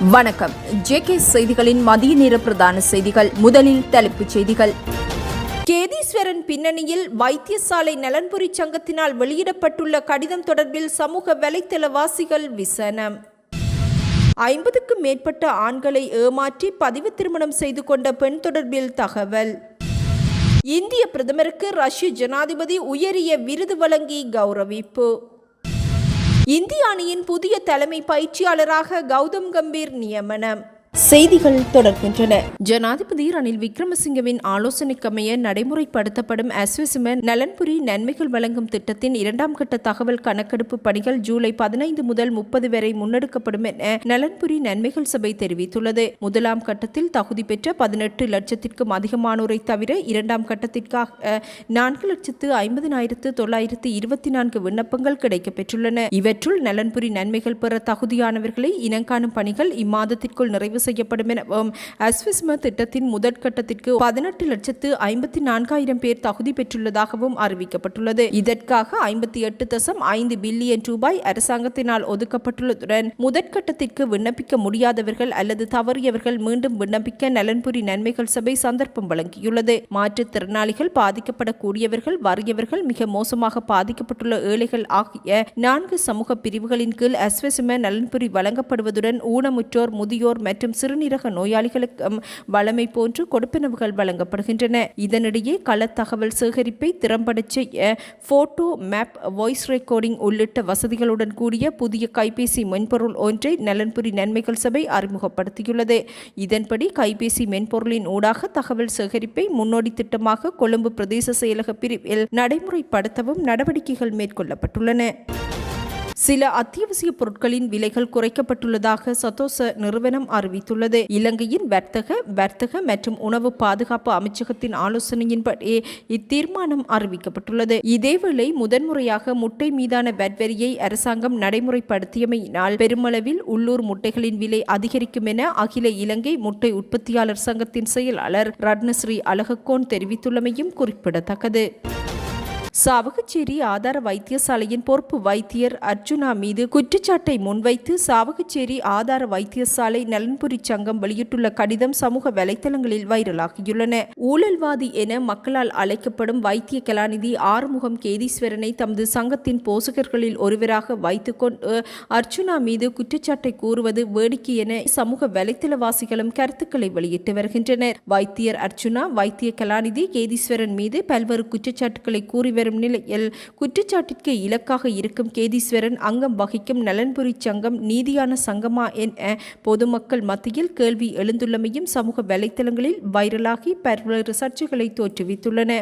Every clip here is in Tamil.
வணக்கம். ஜேகே செய்திகளின் மதிய நேர பிரதான செய்திகள். முதலில் தலைப்புச் செய்திகள். கேதீஸ்வரன் பின்னணியில் வைத்தியசாலை நலன்புரி சங்கத்தினால் வெளியிடப்பட்டுள்ள கடிதம் தொடர்பில் சமூக வலைத்தளவாசிகள் விசனம். ஐம்பதுக்கும் மேற்பட்ட ஆண்களை ஏமாற்றி பதிவு திருமணம் செய்து கொண்ட பெண் தொடர்பில் தகவல். இந்திய பிரதமருக்கு ரஷ்ய ஜனாதிபதி உயரிய விருது வழங்கி கௌரவிப்பு. இந்திய அணியின் புதிய தலைமை பயிற்சியாளராக கௌதம் கம்பீர் நியமனம். செய்திகள் தொடர்கின்றன. ஜனாதிபதி ரணில் விக்ரமசிங்கவின் ஆலோசனைக்கமைய நடைமுறைப்படுத்தப்படும் அஸ்விசிம நலன்புரி நன்மைகள் வழங்கும் திட்டத்தின் இரண்டாம் கட்ட தகவல் கணக்கெடுப்பு பணிகள் ஜூலை பதினைந்து முதல் முப்பது வரை முன்னெடுக்கப்படும் என நலன்புரி நன்மைகள் சபை தெரிவித்துள்ளது. முதலாம் கட்டத்தில் தகுதி பெற்ற பதினெட்டு லட்சத்திற்கும் அதிகமானோரை தவிர இரண்டாம் கட்டத்திற்காக நான்கு லட்சத்து ஐம்பதினாயிரத்து தொள்ளாயிரத்து இருபத்தி நான்கு விண்ணப்பங்கள் கிடைக்கப்பெற்றுள்ளன. இவற்றுள் நலன்புரி நன்மைகள் பெற தகுதியானவர்களை இனங்காணும் பணிகள் இம்மாதத்திற்குள் நிறைவு செய்யப்படும் எனவும் அஸ்விஸ்ம திட்டத்தின் முதற்கட்டத்திற்கு பதினெட்டு லட்சத்து ஐம்பத்தி நான்காயிரம் பேர் தகுதி பெற்றுள்ளதாகவும் அறிவிக்கப்பட்டுள்ளது. இதற்காக ஐம்பத்தி எட்டு தசம் ஐந்து பில்லியன் ரூபாய் அரசாங்கத்தினால் ஒதுக்கப்பட்டுள்ளதுடன் முதற்கட்டத்திற்கு விண்ணப்பிக்க முடியாதவர்கள் அல்லது தவறியவர்கள் மீண்டும் விண்ணப்பிக்க நலன்புரி நன்மைகள் சபை சந்தர்ப்பம் வழங்கியுள்ளது. மாற்றுத்திறனாளிகள் பாதிக்கப்படக்கூடியவர்கள் வறியவர்கள் மிக மோசமாக பாதிக்கப்பட்டுள்ள ஏழைகள் ஆகிய நான்கு சமூக பிரிவுகளின் கீழ் அஸ்வசிம நலன்புரி வழங்கப்படுவதுடன் ஊனமுற்றோர் முதியோர் மற்றும் சிறுநீரக நோயாளிகளுக்கு வளமை போன்று கொடுப்பனவுகள் வழங்கப்படுகின்றன. இதனிடையே கள தகவல் சேகரிப்பை திறம்பட செய்ய போட்டோ மேப் வாய்ஸ் ரெக்கார்டிங் உள்ளிட்ட வசதிகளுடன் கூடிய புதிய கைபேசி மென்பொருள் ஒன்றை நலன்புரி நன்மைகள் சபை அறிமுகப்படுத்தியுள்ளது. இதன்படி கைபேசி மென்பொருளின் ஊடாக தகவல் சேகரிப்பை முன்னோடி திட்டமாக கொழும்பு பிரதேச செயலக பிரிவில் நடைமுறைப்படுத்தவும் நடவடிக்கைகள் மேற்கொள்ளப்பட்டுள்ளன. சில அத்தியாவசிய பொருட்களின் விலைகள் குறைக்கப்பட்டுள்ளதாக சதோச நிறுவனம் அறிவித்துள்ளது. இலங்கையின் வர்த்தக வர்த்தக மற்றும் உணவு பாதுகாப்பு அமைச்சகத்தின் ஆலோசனையின்படி இத்தீர்மானம் அறிவிக்கப்பட்டுள்ளது. இதேவேளை முதன்முறையாக முட்டை மீதான வட்வரியை அரசாங்கம் நடைமுறைப்படுத்தியமையினால் பெருமளவில் உள்ளூர் முட்டைகளின் விலை அதிகரிக்கும் என அகில இலங்கை முட்டை உற்பத்தியாளர் சங்கத்தின் செயலாளர் ரட்னஸ்ரீ அழகக்கோன் தெரிவித்துள்ளமையும் குறிப்பிடத்தக்கது. சாவகச்சேரி ஆதார வைத்தியசாலையின் பொறுப்பு வைத்தியர் அர்ஜுனா மீது குற்றச்சாட்டை முன்வைத்து சாவகச்சேரி ஆதார வைத்தியசாலை நலன்புரி சங்கம் வெளியிட்டுள்ள கடிதம் சமூக வலைதளங்களில் வைரலாகியுள்ளன. ஊழல்வாதி என மக்களால் அழைக்கப்படும் வைத்திய கலாநிதி ஆறுமுகம் கேதீஸ்வரனை தமது சங்கத்தின் போசகர்களில் ஒருவராக வைத்துக்கொண்டு அர்ஜுனா மீது குற்றச்சாட்டை கூறுவது வேடிக்கை என சமூக வலைதளவாசிகளும் கருத்துக்களை வெளியிட்டு வருகின்றனர். வைத்தியர் அர்ஜுனா வைத்திய கலாநிதி கேதீஸ்வரன் மீது பல்வேறு குற்றச்சாட்டுகளை கூறி வரும் நிலையில் குற்றச்சாட்டிற்கு இலக்காக இருக்கும் கேதீஸ்வரன் அங்கம் வகிக்கும் நலன்புரி சங்கம் நீதியான சங்கமா என பொதுமக்கள் மத்தியில் கேள்வி எழுந்துள்ளமையும் சமூக வலைத்தளங்களில் வைரலாகி பல்வேறு சர்ச்சைகளை தோற்றுவித்துள்ளன.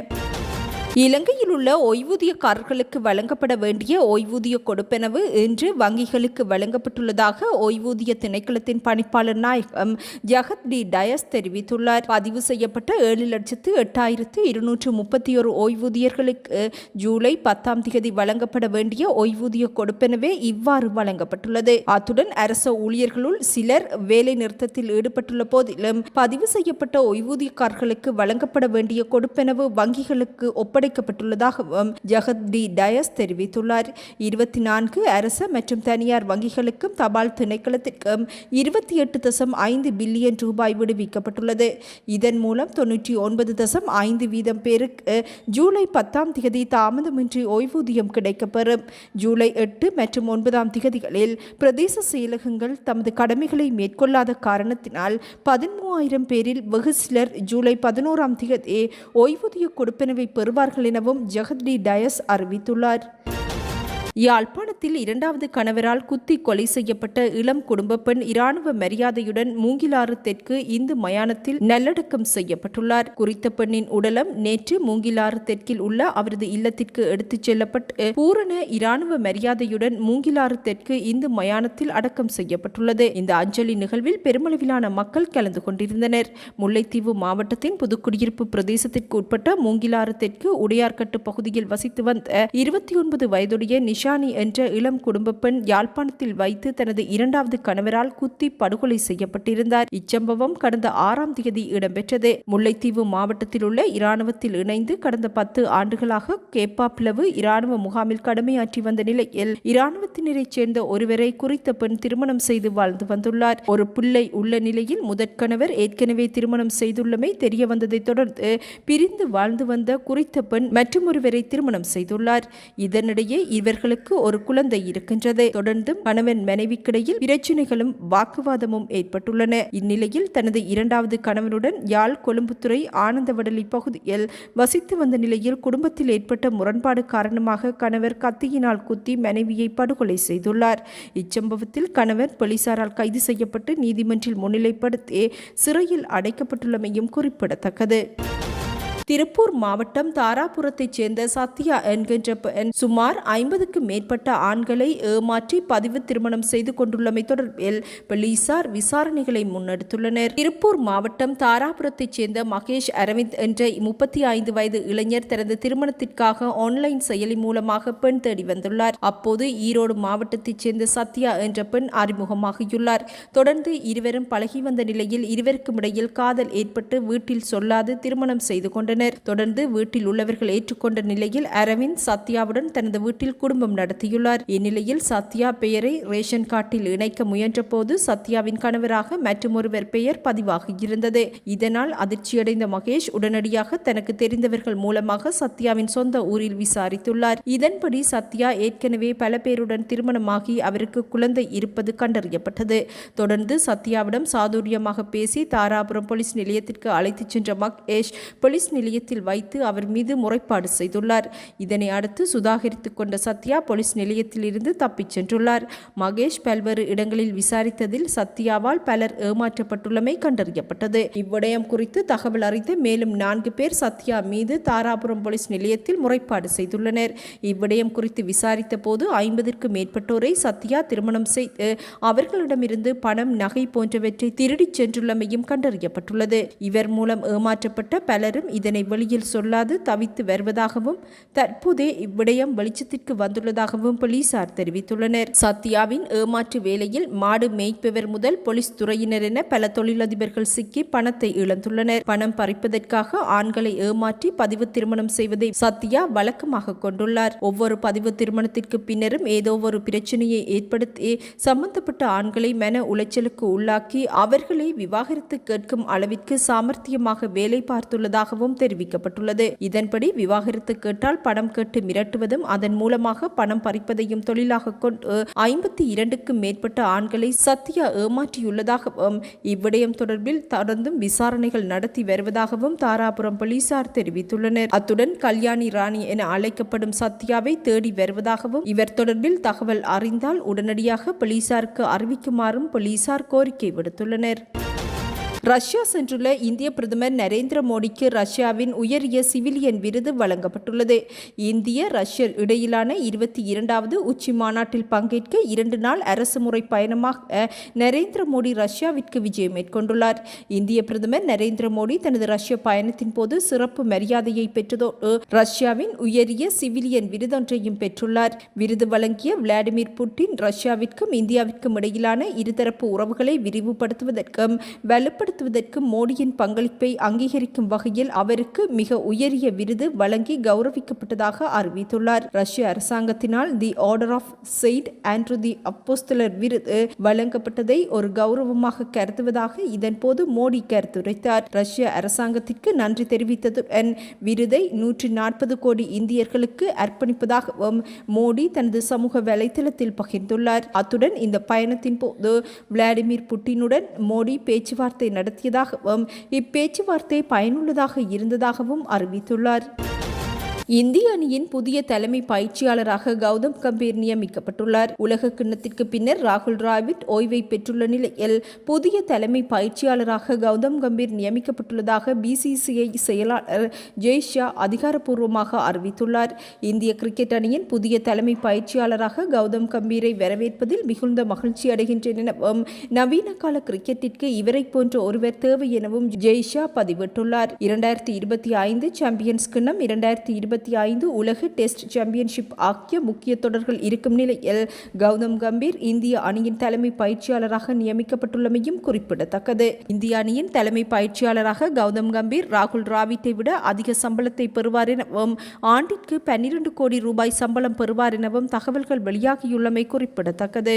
இலங்கை உள்ள ஓய்வூதியக்காரர்களுக்கு வழங்கப்பட வேண்டிய ஓய்வூதிய கொடுப்பெனவு இன்று வங்கிகளுக்கு வழங்கப்பட்டுள்ளதாக ஓய்வூதிய திணைக்களத்தின் பணிப்பாளர் நாயகம் ஜகத் டி. டயஸ் தெரிவித்துள்ளார். பதிவு செய்யப்பட்ட ஏழு லட்சத்து எட்டாயிரத்து இருநூற்று முப்பத்தி ஒரு ஓய்வூதியர்களுக்கு ஜூலை பத்தாம் தேதி வழங்கப்பட வேண்டிய ஓய்வூதிய கொடுப்பெனவே இவ்வாறு வழங்கப்பட்டுள்ளது. அத்துடன் அரச ஊழியர்களுள் சிலர் வேலை நிறுத்தத்தில் ஈடுபட்டுள்ள போதிலும் பதிவு செய்யப்பட்ட ஓய்வூதியக்காரர்களுக்கு வழங்கப்பட வேண்டிய கொடுப்பெனவு வங்கிகளுக்கு ஒப்படை ஒப்படைக்கப்பட்டுள்ளதாகவும் ஜெகத் டி டயஸ் தெரிவித்துள்ளார். இருபத்தி நான்கு அரச மற்றும் தனியார் வங்கிகளுக்கும் தபால் திணைக்களத்திற்கும் இருபத்தி எட்டு தசம் ஐந்து பில்லியன் ரூபாய் விடுவிக்கப்பட்டுள்ளது. இதன் மூலம் தொன்னூற்றி ஒன்பது தசம் ஐந்து வீதம் பேருக்கு ஜூலை பத்தாம் திகதி தாமதமின்றி ஓய்வூதியம் கிடைக்கப்பெறும். ஜூலை எட்டு மற்றும் ஒன்பதாம் திகதிகளில் பிரதேச செயலகங்கள் தமது கடமைகளை மேற்கொள்ளாத காரணத்தினால் பதிமூவாயிரம் பேரில் வெகு சிலர் ஜூலை பதினோராம் திகதி ஓய்வூதிய கொடுப்பனவை பெறுவார்கள் எனவும் ஜெகதி டயஸ் அறிவித்துள்ளார். யாழ்ப்பாணத்தில் இரண்டாவது கணவரால் குத்தி கொலை செய்யப்பட்ட இளம் குடும்ப பெண் இராணுவ மரியாதையுடன் மூங்கிலாறு தெற்கு இந்து மயானத்தில் நல்லடக்கம் செய்யப்பட்டுள்ளார். குறித்த பெண்ணின் உடலம் நேற்று மூங்கிலாறு தெற்கில் உள்ள அவரது இல்லத்திற்கு எடுத்துச் செல்லப்பட்டு பூரண இராணுவ மரியாதையுடன் மூங்கிலாறு தெற்கு இந்து மயானத்தில் அடக்கம் செய்யப்பட்டுள்ளது. இந்த அஞ்சலி நிகழ்வில் பெருமளவிலான மக்கள் கலந்து கொண்டிருந்தனர். முல்லைத்தீவு மாவட்டத்தின் புதுக்குடியிருப்பு பிரதேசத்திற்கு உட்பட்ட மூங்கிலாறு தெற்கு உடையார்கட்டு பகுதியில் வசித்து வந்த இருபத்தி ஒன்பது வயதுடைய நிஷா ரிஷானி என்ற இளம் குடும்ப பெண் யாழ்ப்பாணத்தில் வைத்து தனது இரண்டாவது கணவரால் குத்தி படுகொலை செய்யப்பட்டிருந்தார். இச்சம்பவம் கடந்த ஆறாம் தேதி இடம்பெற்றது. முல்லைத்தீவு மாவட்டத்தில் உள்ள இராணுவத்தில் இணைந்து கடந்த பத்து ஆண்டுகளாக கேப்பாப்ளவு இராணுவ முகாமில் கடமையாற்றி வந்த நிலையில் இராணுவத்தினரைச் சேர்ந்த ஒருவரை குறித்த பெண் திருமணம் செய்து வாழ்ந்து வந்துள்ளார். ஒரு பிள்ளை உள்ள நிலையில் முதற்கணவர் ஏற்கனவே திருமணம் செய்துள்ளமை தெரிய வந்ததைத் தொடர்ந்து பிரிந்து வாழ்ந்து வந்த குறித்த பெண் மற்றொருவரை திருமணம் செய்துள்ளார். இதனிடையே இவர்களுக்கு ஒரு குழந்தை இருக்கின்றது. தொடர்ந்தும் கணவன் மனைவிக்கிடையில் பிரச்சினைகளும் வாக்குவாதமும் ஏற்பட்டுள்ளன. இந்நிலையில் தனது இரண்டாவது கணவனுடன் யாழ் கொழும்புத்துறை ஆனந்தவடலி பகுதியில் வசித்து வந்த நிலையில் குடும்பத்தில் ஏற்பட்ட முரண்பாடு காரணமாக கணவர் கத்தியினால் குத்தி மனைவியை படுகொலை செய்துள்ளார். இச்சம்பவத்தில் கணவர் போலீசாரால் கைது செய்யப்பட்டு நீதிமன்றில் முன்னிலைப்படுத்தி சிறையில் அடைக்கப்பட்டுள்ளமையும் குறிப்பிடத்தக்கது. திருப்பூர் மாவட்டம் தாராபுரத்தைச் சேர்ந்த சத்யா என்கின்ற பெண் சுமார் ஐம்பதுக்கு மேற்பட்ட ஆண்களை ஏமாற்றி பதிவு திருமணம் செய்து கொண்டுள்ளமை தொடர்பில் போலீசார் விசாரணைகளை முன்னெடுத்துள்ளனர். திருப்பூர் மாவட்டம் தாராபுரத்தைச் சேர்ந்த மகேஷ் அரவிந்த் என்ற முப்பத்தி ஐந்து வயது இளைஞர் தனது திருமணத்திற்காக ஆன்லைன் செயலி மூலமாக பெண் தேடி வந்துள்ளார். அப்போது ஈரோடு மாவட்டத்தைச் சேர்ந்த சத்யா என்ற பெண் அறிமுகமாகியுள்ளார். தொடர்ந்து இருவரும் பழகி வந்த நிலையில் இருவருக்கும் இடையில் காதல் ஏற்பட்டு வீட்டில் சொல்லாது திருமணம் செய்து கொண்டனர். கொண்டனர் தொடர்ந்து வீட்டில் உள்ளவர்கள் ஏற்றுக்கொண்ட நிலையில் அரவிந்த் சத்யாவுடன் தனது வீட்டில் குடும்பம் நடத்தியுள்ளார். இந்நிலையில் சத்யா பெயரை ரேஷன் கார்டில் இணைக்க முயன்றபோது சத்யாவின் கணவராக மற்றுமொருவர் பெயர் பதிவாகியிருந்தது இதனால் அதிர்ச்சியடைந்த மகேஷ் உடனடியாக தனக்கு தெரிந்தவர்கள் மூலமாக சத்யாவின் சொந்த ஊரில் விசாரித்துள்ளார். இதன்படி சத்யா ஏற்கனவே பல பேருடன் திருமணமாகி அவருக்கு குழந்தை இருப்பது கண்டறியப்பட்டது. தொடர்ந்து சத்யாவிடம் சாதுரியமாக பேசி தாராபுரம் போலீஸ் நிலையத்திற்கு அழைத்துச் சென்ற மகேஷ் போலீஸ் நிலைய நிலையத்தில் வைத்து அவர் மீது முறைப்பாடு செய்துள்ளார். இதனை அடுத்து சுதாகரித்துக் கொண்ட சத்யா போலீஸ் நிலையத்தில் இருந்து தப்பிச் சென்றுள்ளார். மகேஷ் பல்வேறு இடங்களில் விசாரித்ததில் சத்யாவால் பலர் ஏமாற்றப்பட்டுள்ளமை கண்டறியப்பட்டது. இவ்விடயம் குறித்து தகவல் அறிந்து மேலும் நான்கு பேர் சத்யா மீது தாராபுரம் போலீஸ் நிலையத்தில் முறைப்பாடு செய்துள்ளனர். இவ்விடயம் குறித்து விசாரித்த போது ஐம்பதிற்கு மேற்பட்டோரை சத்யா திருமணம் செய்து அவர்களிடமிருந்து பணம் நகை போன்றவற்றை திருடிச் சென்றுள்ளமையும் கண்டறியப்பட்டுள்ளது. இவர் மூலம் ஏமாற்றப்பட்ட பலரும் இதனை வெளியில் சொல்லாது தவித்து வருவதாகவும் தற்போதே இவ்விடயம் வெளிச்சத்திற்கு வந்துள்ளதாகவும் போலீசார் தெரிவித்துள்ளனர். சத்யாவின் ஏமாற்று வேலையில் மாடு மேய்ப்பவர் முதல் போலீஸ் துறையினர் என பல தொழிலதிபர்கள் சிக்கி பணத்தை இழந்துள்ளனர். பணம் பறிப்பதற்காக ஆண்களை ஏமாற்றி பதிவு திருமணம் செய்வதை சத்யா வழக்கமாக கொண்டுள்ளார். ஒவ்வொரு பதிவு திருமணத்திற்கு பின்னரும் ஏதோ ஒரு பிரச்சனையை ஏற்படுத்தி சம்பந்தப்பட்ட ஆண்களை மன உளைச்சலுக்கு உள்ளாக்கி அவர்களை விவாகரத்து கேட்கும் அளவிற்கு சாமர்த்தியமாக வேலை பார்த்துள்ளதாகவும் தெரிவிக்கப்பட்டுள்ளது. இதன்படி விவாகரத்து கேட்டால் பணம் கேட்டு மிரட்டுவதும் அதன் மூலமாக பணம் பறிப்பதையும் தொழிலாக கொண்டு ஐம்பத்தி இரண்டுக்கும் மேற்பட்ட ஆண்களை சத்யா ஏமாற்றியுள்ளதாகவும் இவ்விடயம் தொடர்பில் தொடர்ந்தும் விசாரணைகள் நடத்தி வருவதாகவும் தாராபுரம் போலீசார் தெரிவித்துள்ளனர். அத்துடன் கல்யாணி ராணி என அழைக்கப்படும் சத்யாவை தேடி வருவதாகவும் இவர் தொடர்பில் தகவல் அறிந்தால் உடனடியாக போலீசாருக்கு அறிவிக்குமாறும் போலீசார் கோரிக்கை விடுத்துள்ளனர். ரஷ்யா சென்றுள்ள இந்திய பிரதமர் நரேந்திர மோடிக்கு ரஷ்யாவின் உயரிய சிவிலியன் விருது வழங்கப்பட்டுள்ளது. இந்திய ரஷ்ய இடையிலான இருபத்தி இரண்டாவது உச்சி மாநாட்டில் பங்கேற்க இரண்டு நாள் அரசுமுறை பயணமாக நரேந்திர மோடி ரஷ்யாவிற்கு விஜயம் மேற்கொண்டுள்ளார். இந்திய பிரதமர் நரேந்திர மோடி தனது ரஷ்ய பயணத்தின் போது சிறப்பு மரியாதையை பெற்றதோடு ரஷ்யாவின் உயரிய சிவிலியன் விருதொன்றையும் பெற்றுள்ளார். விருது வழங்கிய விளாடிமிர் புட்டின் ரஷ்யாவிற்கும் இந்தியாவிற்கும் இடையிலான இருதரப்பு உறவுகளை விரிவுபடுத்துவதற்கும் வலுப்படுத்த நடத்துவதற்கு மோடியின் பங்களிப்பை அங்கீகரிக்கும் வகையில் அவருக்கு மிக உயரிய விருது வழங்கி கௌரவிக்கப்பட்டதாக அறிவித்துள்ளார். ரஷ்ய அரசாங்கத்தினால் the order of Saint Andrew the அப்போஸ்தலர் விருது வழங்கப்பட்டதை ஒரு கௌரவமாக கருதுவதாக இதன்போது மோடி கருத்துரைத்தார். ரஷ்ய அரசாங்கத்திற்கு நன்றி தெரிவித்ததுடன் விருதை நூற்றி நாற்பது கோடி இந்தியர்களுக்கு அர்ப்பணிப்பதாகவும் மோடி தனது சமூக வலைதளத்தில் பகிர்ந்துள்ளார். அத்துடன் இந்த பயணத்தின் போது விளாடிமிர் புட்டினுடன் மோடி பேச்சுவார்த்தை நடத்தியதாகவும் இப்பேச்சுவார்த்தை பயனுள்ளதாக இருந்ததாகவும் அறிவித்துள்ளார். இந்திய அணியின் புதிய தலைமை பயிற்சியாளராக கௌதம் கம்பீர் நியமிக்கப்பட்டுள்ளார். உலக கிண்ணத்திற்கு பின்னர் ராகுல் டிராவிட் ஓய்வை பெற்றுள்ள நிலையில் புதிய தலைமை பயிற்சியாளராக கௌதம் கம்பீர் நியமிக்கப்பட்டுள்ளதாக பிசிசிஐ செயலாளர் ஜெய்ஷா அதிகாரப்பூர்வமாக அறிவித்துள்ளார். இந்திய கிரிக்கெட் அணியின் புதிய தலைமை பயிற்சியாளராக கௌதம் கம்பீரை வரவேற்பதில் மிகுந்த மகிழ்ச்சி அடைகின்றேன் எனவும் நவீன கால கிரிக்கெட்டிற்கு இவரை போன்ற ஒருவர் தேவை எனவும் ஜெய்ஷா பதிவிட்டுள்ளார். இரண்டாயிரத்தி இருபத்தி ஐந்து சாம்பியன்ஸ் கிண்ணம் இரண்டாயிரத்தி இருபத்தி இருபத்தி ஐந்து உலக டெஸ்ட் சாம்பியன்ஷிப் ஆகிய முக்கிய தொடர்கள் இருக்கும் நிலையில் கௌதம் கம்பீர் இந்திய அணியின் தலைமை பயிற்சியாளராக நியமிக்கப்பட்டுள்ளமையும் குறிப்பிடத்தக்கது. இந்திய அணியின் தலைமை பயிற்சியாளராக கௌதம் கம்பீர் ராகுல் டிராவிட்டை விட அதிக சம்பளத்தை பெறுவார் எனவும் ஆண்டிற்கு பன்னிரண்டு கோடி ரூபாய் சம்பளம் பெறுவார் எனவும் தகவல்கள் வெளியாகியுள்ளமை குறிப்பிடத்தக்கது.